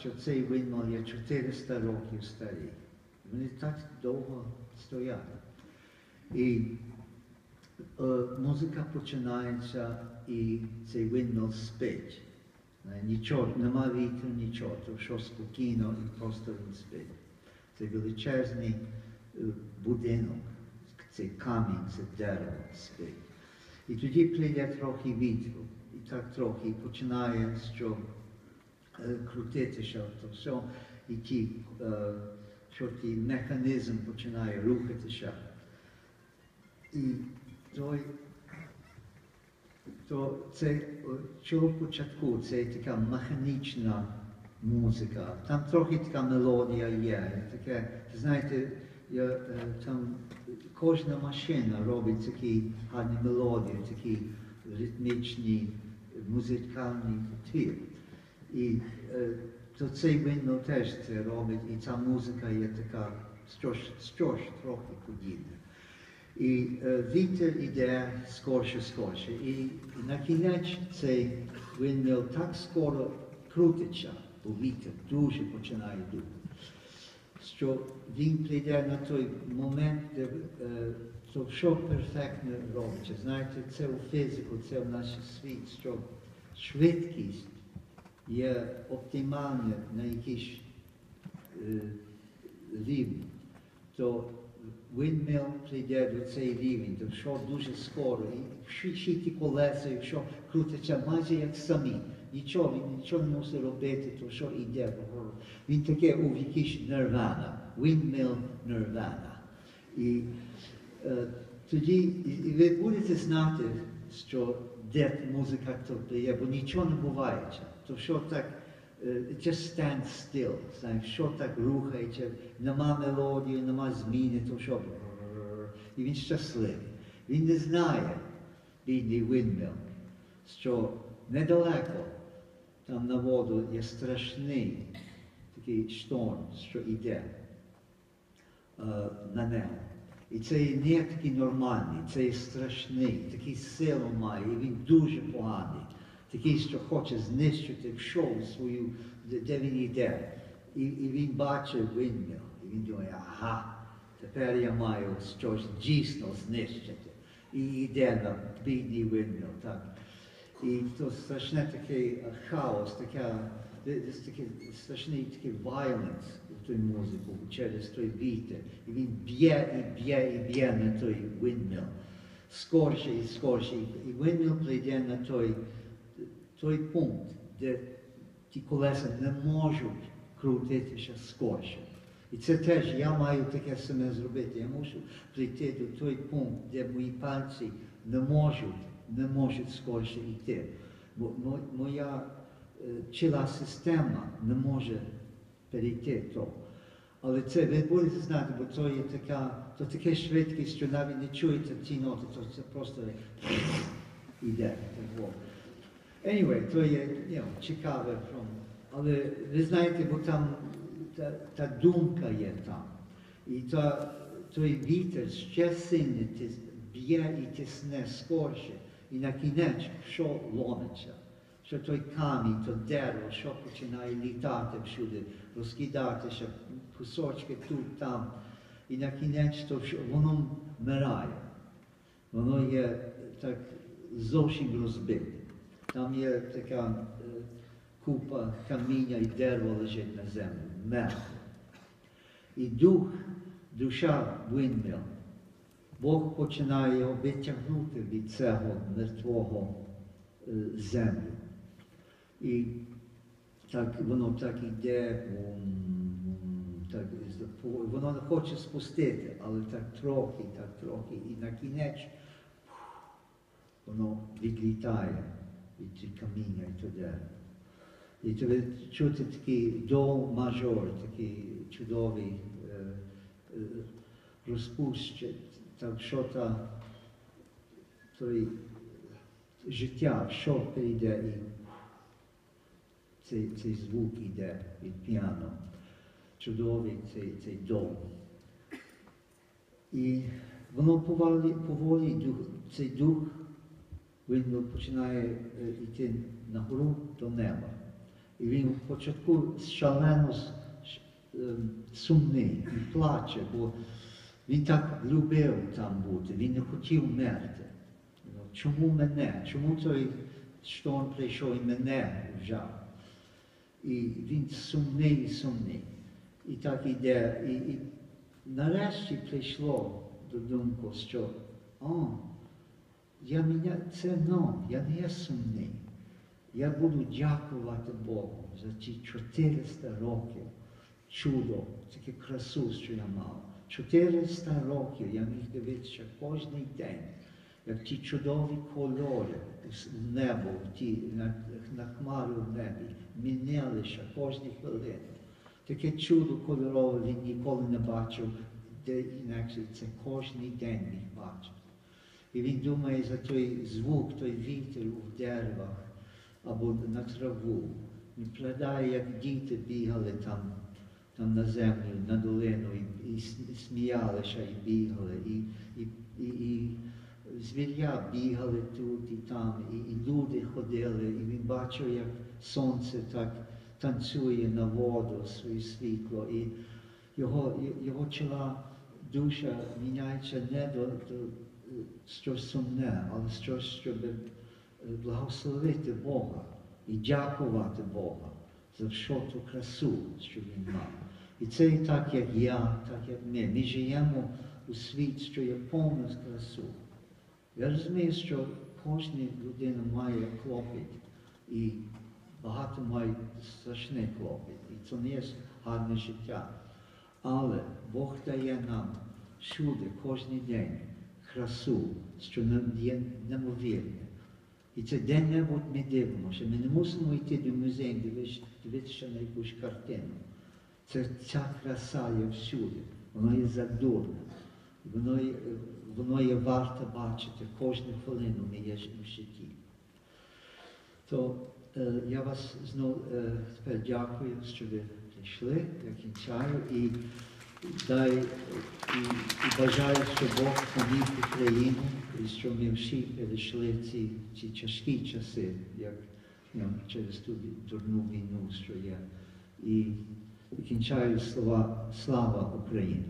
що цей винмал є 400 років старий. Вони так довго стоять. І е, музика починається, і цей винмал спить. Е, Нічого, нема вітру, нічого, то що спокійно і просто він спить. Це величезний е, будинок, це камінь, це дерево спить. І тоді прийде трохи вітру, і так трохи починає, що крутитися, то все, і ті, е, що механізм починає рухатися. І той, то це е, чого початку, це така механічна музика. Там трохи така мелодія є. Таке, знаєте, я, е, там кожна машина робить такі гарні мелодії, такі ритмічні, музикальні твір. І е, то цей винно теж це робить, і ця музика є така щось, трохи подібне. І е, вітер іде скорше, скорше. І, на кінець цей вindmill так скоро крутиться, бо вітер дуже починає дути, що він прийде на той момент, де е, то що перфектно робиться. Знаєте, це у фізику, це в наш світ, що швидкість є оптимальна на якийсь е, рівень, то windmill прийде до цей рівень, то що дуже скоро, і всі ті колеса, якщо крутиться майже як самі, нічого, він нічого не мусить робити, то що йде. Він таке у якийсь нирвана, windmill нирвана. І е, тоді і ви будете знати, що де музика є, бо нічого не буває. То що так, е, it just stand still, знаєш, що так рухається, нема мелодії, нема зміни, то що і він щасливий. Він не знає, бідний windmill, що недалеко там на воду є страшний такий шторм, що йде е, на небо. І це не такий нормальний, це є страшний, такий силу має, і він дуже поганий, такий, що хоче знищити всю свою, де, він йде. І, і він бачив винміл, і він думає, ага, тепер я маю щось дійсно знищити. І йде на бідний винміл, так. І то страшне такий е, хаос, така, десь такий страшний такий violence в той музику через той вітер. І він б'є і б'є і б'є на той windmill. Скорше і скорше. І windmill прийде на той, той пункт, де ті колеса не можуть крутитися скорше. І це теж я маю таке саме зробити. Я мушу прийти до той пункт, де мої пальці не можуть, не можуть скорше йти. Бо моя е, ціла система не може перейти то. Але це ви будете знати, бо то є така, то таке швидкість, що навіть не чуєте ті ноти, то це просто йде. Anyway, то є you know, цікаве. Але ви знаєте, бо там та, та думка є там. І та, той вітер ще сильний б'є і тисне скорше. І на кінець, що ломиться, що той камінь, то дерево, що починає літати всюди, розкидатися, кусочки тут, там. І на кінець то що воно вмирає. Воно є так зовсім розбите. Там є така купа каміння і дерева лежить на землю, мертве. І дух, душа windmill, Бог починає його витягнути від цього мертвого землю. І так воно так ум, так, воно не хоче спустити, але так трохи, так трохи. І на кінець воно відлітає від каміння і туди. І то ви чути такий до мажор, такий чудовий е, е, розпущення, так що та той життя, що прийде і цей, цей звук іде від піано. Чудовий цей, цей дом. І воно поволі, поволі дух, цей дух він починає е, йти нагору до неба. І він в початку шалено ем, сумний, він плаче, бо він так любив там бути, він не хотів мерти. Чому мене? Чому той шторм прийшов і мене взяв? І він сумний, сумний. І так іде. І, і нарешті прийшло до думку, що о, я мене, це но, я не є сумний. Я буду дякувати Богу за ті 400 років чудо, таке красу, що я мав. 400 років я міг дивитися кожен день, ті чудові кольори небо, ті, на, хмарі в небі, мінялися кожну хвилину. Таке чудо кольорове він ніколи не бачив, де інакше це кожен день міг бачити. І він думає за той звук, той вітер у деревах або на траву. Він пригадає, як діти бігали там, там на землю, на долину, і, і сміялися, і бігали, і, і, і, і звір'я бігали тут і там, і, і люди ходили, і він бачив, як сонце так танцює на воду, своє світло, і його, його чола душа міняється не до, до щось сумне, але щось, щоб благословити Бога і дякувати Бога за всю ту красу, що він мав. І це і так, як я, так як ми. Ми живемо у світ, що є повна красу. Я розумію, що кожна людина має клопіт, і багато мають страшний клопіт, і це не є гарне життя. Але Бог дає нам всюди, кожен день красу, що нам є немовірне. І це де-небудь ми дивимося. Ми не мусимо йти до музею, дивитися, на якусь картину. Це ця краса є всюди. Вона є задурна. Воно є, воно є варто бачити кожну хвилину в житті. То е, я вас знову е, тепер дякую, що ви прийшли, я кінчаю і дай і, і бажаю, що Бог поміг Україну, і що ми всі перейшли ці, ці тяжкі часи, як you know, через ту дурну війну, що є. І, і кінчаю слова слава Україні.